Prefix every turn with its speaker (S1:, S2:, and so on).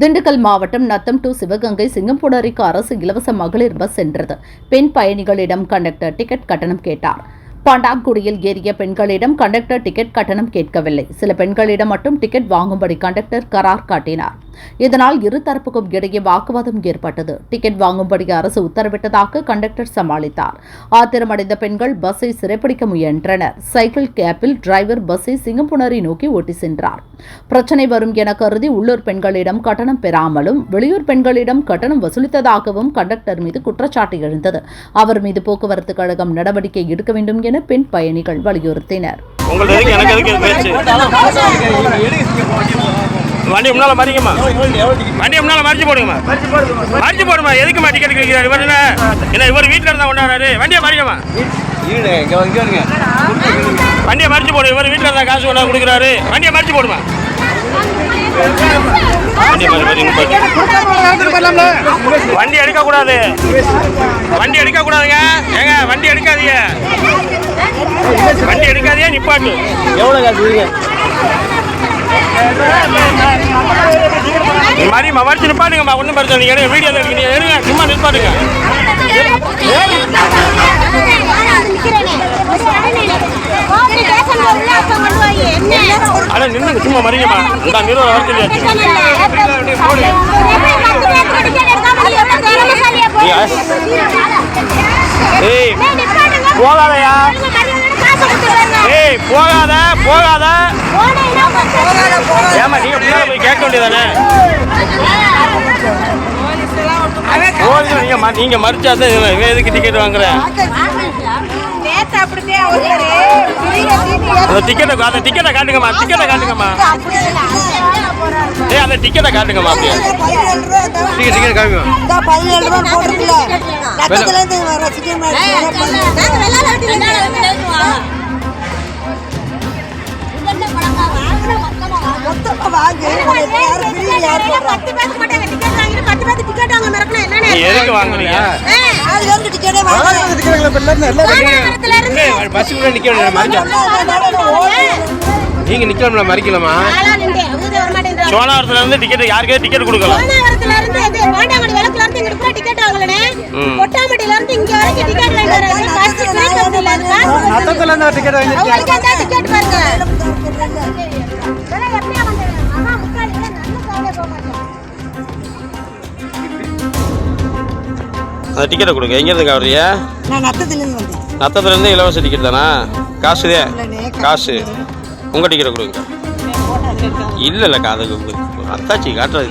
S1: திண்டுக்கல் மாவட்டம் நத்தம் டு சிவகங்கை சிங்கம்புணரிக்கு அரசு இலவச மகளிர் பஸ் சென்றது. பெண் பயணிகளிடம் கண்டக்டர் டிக்கெட் கட்டணம் கேட்டார். பாண்டாங்குடியில் ஏறிய பெண்களிடம் கண்டக்டர் டிக்கெட் கட்டணம் கேட்கவில்லை. சில பெண்களிடம் மட்டும் டிக்கெட் வாங்கும்படி கண்டக்டர் கரார் காட்டினார். இதனால் இருதரப்புக்கும் இடையே வாக்குவாதம் ஏற்பட்டது. டிக்கெட் வாங்கும்படி அரசு உத்தரவிட்டதாக கண்டக்டர் சமாளித்தார். ஆத்திரமடைந்த பெண்கள் பஸ்ஸை சிறைப்பிடிக்க முயன்றனர். சைக்கிள் கேப்பில் டிரைவர் பஸ்ஸை சிங்கப்புணரை நோக்கி ஓட்டி சென்றார். பிரச்சனை வரும் என கருதி உள்ளூர் பெண்களிடம் கட்டணம் பெறாமலும் வெளியூர் பெண்களிடம் கட்டணம் வசூலித்ததாகவும் கண்டக்டர் மீது குற்றச்சாட்டு எழுந்தது. அவர் மீது போக்குவரத்து கழகம் நடவடிக்கை எடுக்க வேண்டும் என பெண் பயணிகள் வலியுறுத்தினர்.
S2: வண்டி முன்னால மறிங்கம்மா. வண்டி முன்னால மறிச்சு போடுங்கம்மா. மறிச்சு போடுமா? எதுக்குமா டிக்கெட் கிடைக்கிறாரு இவர் என்ன? என்ன இவர் வீட்டில் இருந்தா கொண்டாடுறாரு. வண்டியை மறிங்கம்மா. வண்டியை மறிச்சு போடு. இவர் வீட்டில் இருந்தா காசு கொண்டாந்து கொடுக்குறாரு. வண்டியை மறிச்சு போடுமா. வண்டி எடுக்க கூடாது வண்டி எடுக்க கூடாதுங்க ஏங்க வண்டி எடுக்காதீங்க. வண்டி எடுக்காதீங்க நிப்பாட்டு.
S3: எவ்வளோ காசு இருங்க
S2: மறிமா மறிச்சு நிப்பாட்டுங்கம்மா. ஒன்றும் பிரச்சனை இல்லை. எடுங்க வீடியோ எடுங்க நீங்க எடுங்க சும்மா நிப்பாட்டுங்க. அட நின்னுங்க சும்மா மறிங்கம்மா இந்த நிறுவனம் வர சொல்லியாச்சு ஏய் போகாதயா. ஏய் போகாத போகாத. ஏமா நீங்க முன்னால போய் கேட்க வேண்டியதானே? நீங்க ம- நீங்க மறிச்சா தான் இவன் எதுக்கு டிக்கெட் வாங்குறேன்
S4: நேத்து அப்படித்தான் ஒருத்தரு பெரிய சீட்டு
S2: அந்த டிக்கெட்டை அந்த டிக்கெட்டை காட்டுங்கம்மா டிக்கெட்டை காட்டுங்கம்மா. ஏய் அந்த டிக்கெட்டை காட்டுங்கம்மா அப்படியே.
S3: டிக்கெட் டிக்கெட் காமிங்க
S4: பதினேழு ரூபா போட்டுருக்குல
S2: எதுக்கு வாங்குறீங்க?
S4: வாங்க
S3: பஸ்ஸுக்குள்ள நிக்க நீங்க நிக்கலாம்ல மறிக்கலாமா
S2: சோழாவரத்துல இருந்து டிக்கெட் யாருக்கே டிக்கெட் கொடுக்கலாம்
S4: இருந்து இங்க வரைக்கும் டிக்கெட் வாங்கி வராங்க பஸ் கிரேட் பஸ்ல இருக்கா
S3: நத்தத்துல இருந்து டிக்கெட் வாங்கி
S4: அவங்களுக்கு அந்த டிக்கெட் பாருங்க.
S2: அந்த டிக்கெட்டை கொடுங்க. எங்க இருந்து வர்றீங்க
S4: நான் நத்தத்துலேருந்து
S2: இலவச டிக்கெட் தானா? காசு காசு. உங்க டிக்கெட்டை கொடுங்க. இல்ல இல்ல அதுக்கு அத்தாச்சி காட்டுறது